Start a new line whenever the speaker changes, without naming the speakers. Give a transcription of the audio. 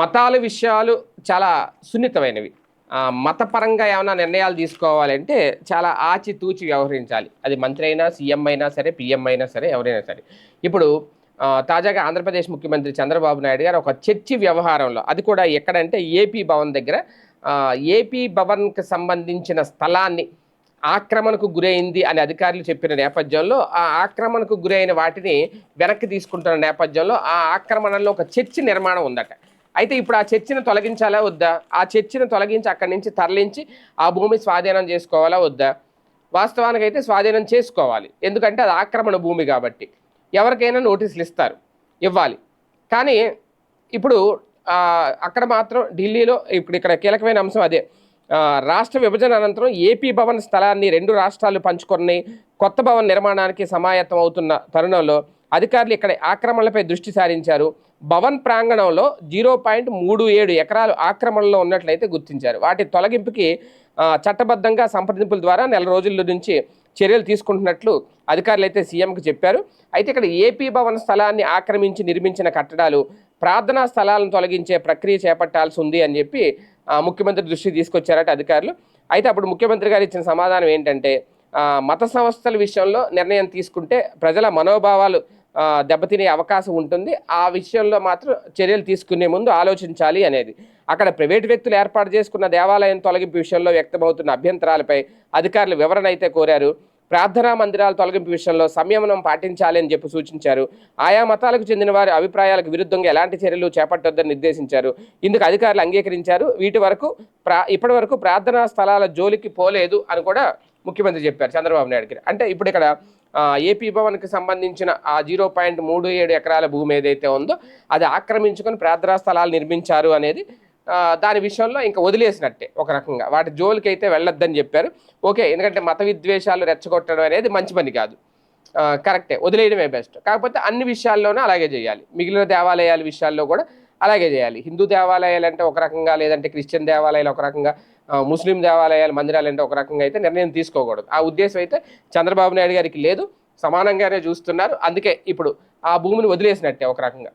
మతాల విషయాలు చాలా సున్నితమైనవి. మతపరంగా ఏమైనా నిర్ణయాలు తీసుకోవాలంటే చాలా ఆచితూచి వ్యవహరించాలి. అది మంత్రి అయినా సీఎం అయినా సరే పిఎం అయినా సరే ఎవరైనా సరే. ఇప్పుడు తాజాగా ఆంధ్రప్రదేశ్ ముఖ్యమంత్రి చంద్రబాబు నాయుడు గారు ఒక చర్చి వ్యవహారంలో అది కూడా ఎక్కడంటే ఏపీ భవన్ దగ్గర ఏపీ భవన్కి సంబంధించిన స్థలాన్ని ఆక్రమణకు గురైంది అని అధికారులు చెప్పిన నేపథ్యంలో ఆ ఆక్రమణకు గురైన వాటిని వెనక్కి తీసుకుంటున్న నేపథ్యంలో ఆ ఆక్రమణలో ఒక చర్చి నిర్మాణం ఉందట. అయితే ఇప్పుడు ఆ చర్చిని తొలగించాలా వద్దా? ఆ చర్చిని తొలగించి అక్కడి నుంచి తరలించి ఆ భూమి స్వాధీనం చేసుకోవాలా వద్దా? వాస్తవానికి అయితే స్వాధీనం చేసుకోవాలి. ఎందుకంటే అది ఆక్రమణ భూమి కాబట్టి. ఎవరికైనా నోటీసులు ఇస్తారు. ఇవ్వాలి. కానీ ఇప్పుడు అక్కడ మాత్రం ఢిల్లీలో ఇప్పుడు ఇక్కడ కీలకమైన అంశం అదే. రాష్ట్ర విభజన అనంతరం ఏపీ భవన్ స్థలాన్ని రెండు రాష్ట్రాలు పంచుకొని కొత్త భవన్ నిర్మాణానికి సమాయత్తం అవుతున్న తరుణంలో అధికారులు ఇక్కడ ఆక్రమణలపై దృష్టి సారించారు. భవన్ ప్రాంగణంలో జీరో పాయింట్ మూడు ఏడు ఎకరాలు ఆక్రమణలో ఉన్నట్లయితే గుర్తించారు. వాటి తొలగింపుకి చట్టబద్ధంగా సంప్రదింపుల ద్వారా నెల రోజుల నుంచి చర్యలు తీసుకుంటున్నట్లు అధికారులు అయితే సీఎంకి చెప్పారు. అయితే ఇక్కడ ఏపీ భవన్ స్థలాన్ని ఆక్రమించి నిర్మించిన కట్టడాలు ప్రార్థనా స్థలాలను తొలగించే ప్రక్రియ చేపట్టాల్సి ఉంది అని చెప్పి ముఖ్యమంత్రి దృష్టికి తీసుకొచ్చారట అధికారులు. అయితే అప్పుడు ముఖ్యమంత్రి గారు ఇచ్చిన సమాధానం ఏంటంటే మత సంస్థల విషయంలో నిర్ణయం తీసుకుంటే ప్రజల మనోభావాలు దెబ్బతినే అవకాశం ఉంటుంది. ఆ విషయంలో మాత్రం చర్యలు తీసుకునే ముందు ఆలోచించాలి అనేది. అక్కడ ప్రైవేటు వ్యక్తులు ఏర్పాటు చేసుకున్న దేవాలయం తొలగింపు విషయంలో వ్యక్తమవుతున్న అభ్యంతరాలపై అధికారులు వివరణ అయితే కోరారు. ప్రార్థనా మందిరాల తొలగింపు విషయంలో సంయమనం పాటించాలి అని చెప్పి సూచించారు. ఆయా మతాలకు చెందిన వారి అభిప్రాయాలకు విరుద్ధంగా ఎలాంటి చర్యలు చేపట్టొద్దని నిర్దేశించారు. ఇందుకు అధికారులు అంగీకరించారు. వీటి వరకు ప్రా ఇప్పటి వరకు ప్రార్థనా స్థలాల జోలికి పోలేదు అని కూడా ముఖ్యమంత్రి చెప్పారు చంద్రబాబు నాయుడుకి అంటే ఇప్పుడు ఇక్కడ ఏపీ భవన్కి సంబంధించిన ఆ జీరో పాయింట్ మూడు ఏడు ఎకరాల భూమి ఏదైతే ఉందో అది ఆక్రమించుకొని ప్రార్థనా స్థలాలు నిర్మించారు అనేది దాని విషయంలో ఇంకా వదిలేసినట్టే ఒక రకంగా. వాటి జోలికి అయితే వెళ్ళొద్దని చెప్పారు. ఓకే ఎందుకంటే మత విద్వేషాలు రెచ్చగొట్టడం అనేది మంచి పని కాదు. కరెక్టే వదిలేయడమే బెస్ట్. కాకపోతే అన్ని విషయాల్లోనూ అలాగే చేయాలి. మిగిలిన దేవాలయాల విషయాల్లో కూడా అలాగే చేయాలి. హిందూ దేవాలయాలు అంటే ఒక రకంగా లేదంటే క్రిస్టియన్ దేవాలయాలు ఒక రకంగా ముస్లిం దేవాలయాలు మందిరాలు అంటే ఒక రకంగా అయితే నిర్ణయం తీసుకోకూడదు. ఆ ఉద్దేశం అయితే చంద్రబాబు నాయుడు గారికి లేదు. సమానంగానే చూస్తున్నారు. అందుకే ఇప్పుడు ఆ భూమిని వదిలేసినట్టే ఒక రకంగా.